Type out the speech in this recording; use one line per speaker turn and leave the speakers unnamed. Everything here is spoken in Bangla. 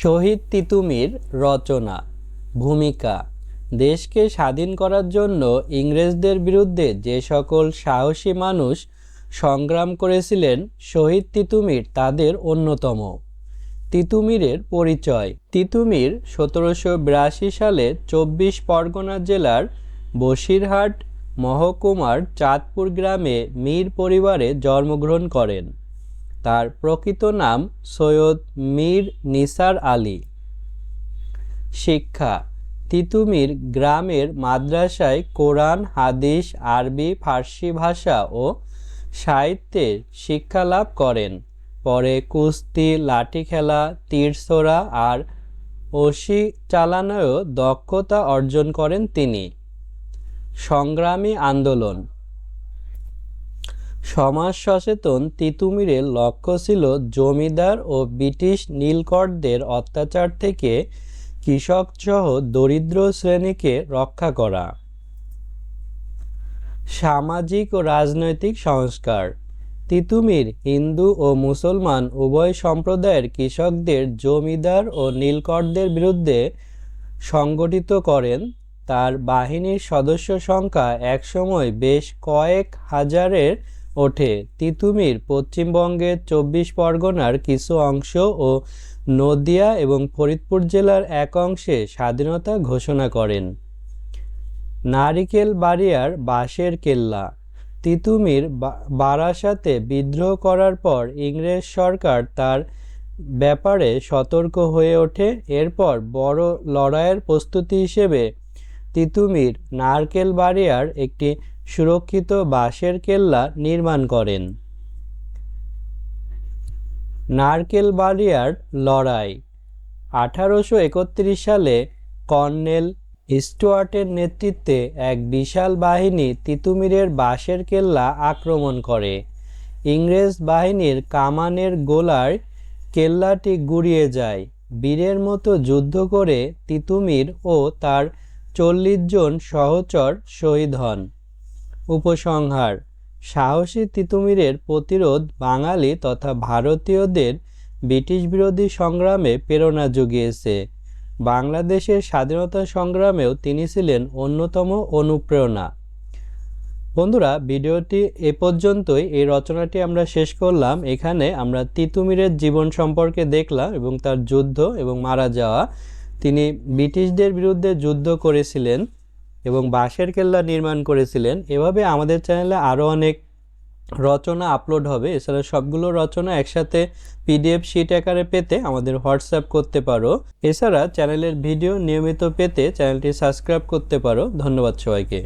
শহীদ তিতুমির রচনা, ভূমিকা, দেশকে স্বাধীন করার জন্য ইংরেজদের বিরুদ্ধে যে সকল সাহসী মানুষ সংগ্রাম করেছিলেন, শহীদ তিতুমির তাদের অন্যতম। তিতুমিরের পরিচয়, তিতুমির সতেরোশো বিরাশি সালে চব্বিশ পরগনা জেলার বসিরহাট মহকুমার চাঁদপুর গ্রামে মীর পরিবারে জন্মগ্রহণ করেন। তার প্রকৃত নাম সৈয়দ মীর নিসার আলী। শিক্ষা, তিতুমির গ্রামের মাদ্রাসায় কোরআন, হাদিস, আরবি, ফার্সি ভাষা ও সাহিত্যের শিক্ষা লাভ করেন। পরে কুস্তি, লাঠি খেলা তীরছোড়া আর ওসি চালানোয়ও দক্ষতা অর্জন করেন তিনি। সংগ্রামী আন্দোলন সমাজ সচেতন তিতুমিরের লক্ষ্য ছিল জমিদার ও ব্রিটিশ নীলকরদের অত্যাচার থেকে কৃষকসহ দরিদ্র শ্রেণীকে রক্ষা করা। সামাজিক ও রাজনৈতিক সংস্কার। তিতুমির হিন্দু ও মুসলমান উভয় সম্প্রদায়ের কৃষকদের জমিদার ও নীলকরদের বিরুদ্ধে সংগঠিত করেন। তার বাহিনীর সদস্য সংখ্যা একসময় বেশ কয়েক হাজারের ওঠে। তিতুমির পশ্চিমবঙ্গের চব্বিশ পরগনার কিছু অংশ ও নদিয়া এবং ফরিদপুর জেলার এক অংশে স্বাধীনতা ঘোষণা করেন। নারিকেল বাড়িয়ার বাঁশের কেল্লা। তিতুমির বারাসাতে বিদ্রোহ করার পর ইংরেজ সরকার তার ব্যাপারে সতর্ক হয়ে ওঠে। এরপর বড় লড়াইয়ের প্রস্তুতি হিসেবে তিতুমির নারকেল বাড়িয়ার একটি সুরক্ষিত বাঁশের কেল্লা নির্মাণ করেন। নারকেল বাড়িয়ার লড়াই। আঠারোশো একত্রিশ সালে কর্নেল স্টুয়ার্টের নেতৃত্বে এক বিশাল বাহিনী তিতুমিরের বাঁশের কেল্লা আক্রমণ করে। ইংরেজ বাহিনীর কামানের গোলার কেল্লাটি গুড়িয়ে যায়। বীরের মতো যুদ্ধ করে তিতুমির ও তার চল্লিশ জন সহচর শহীদ হন। উপসংহার, সাহসী তিতুমিরের প্রতিরোধ বাঙালি তথা ভারতীয়দের ব্রিটিশ বিরোধী সংগ্রামে প্রেরণা জুগিয়েছে। বাংলাদেশের স্বাধীনতা সংগ্রামেও তিনি ছিলেন অন্যতম অনুপ্রেরণা। বন্ধুরা, ভিডিওটি এ পর্যন্তই। এই রচনাটি আমরা শেষ করলাম। এখানে আমরা তিতুমিরের জীবন সম্পর্কে দেখলাম এবং তার যুদ্ধ এবং মারা যাওয়া তিনি ব্রিটিশদের বিরুদ্ধে যুদ্ধ করেছিলেন এবং বাঁশের কেল্লা নির্মাণ করেছিলেন। এভাবে আমাদের চ্যানেলে আরও অনেক রচনা আপলোড হবে। এছাড়া সবগুলো রচনা একসাথে পিডিএফ শিট আকারে পেতে আমাদের হোয়াটসঅ্যাপ করতে পারো। এছাড়া চ্যানেলের ভিডিও নিয়মিত পেতে চ্যানেলটি সাবস্ক্রাইব করতে পারো। ধন্যবাদ সবাইকে।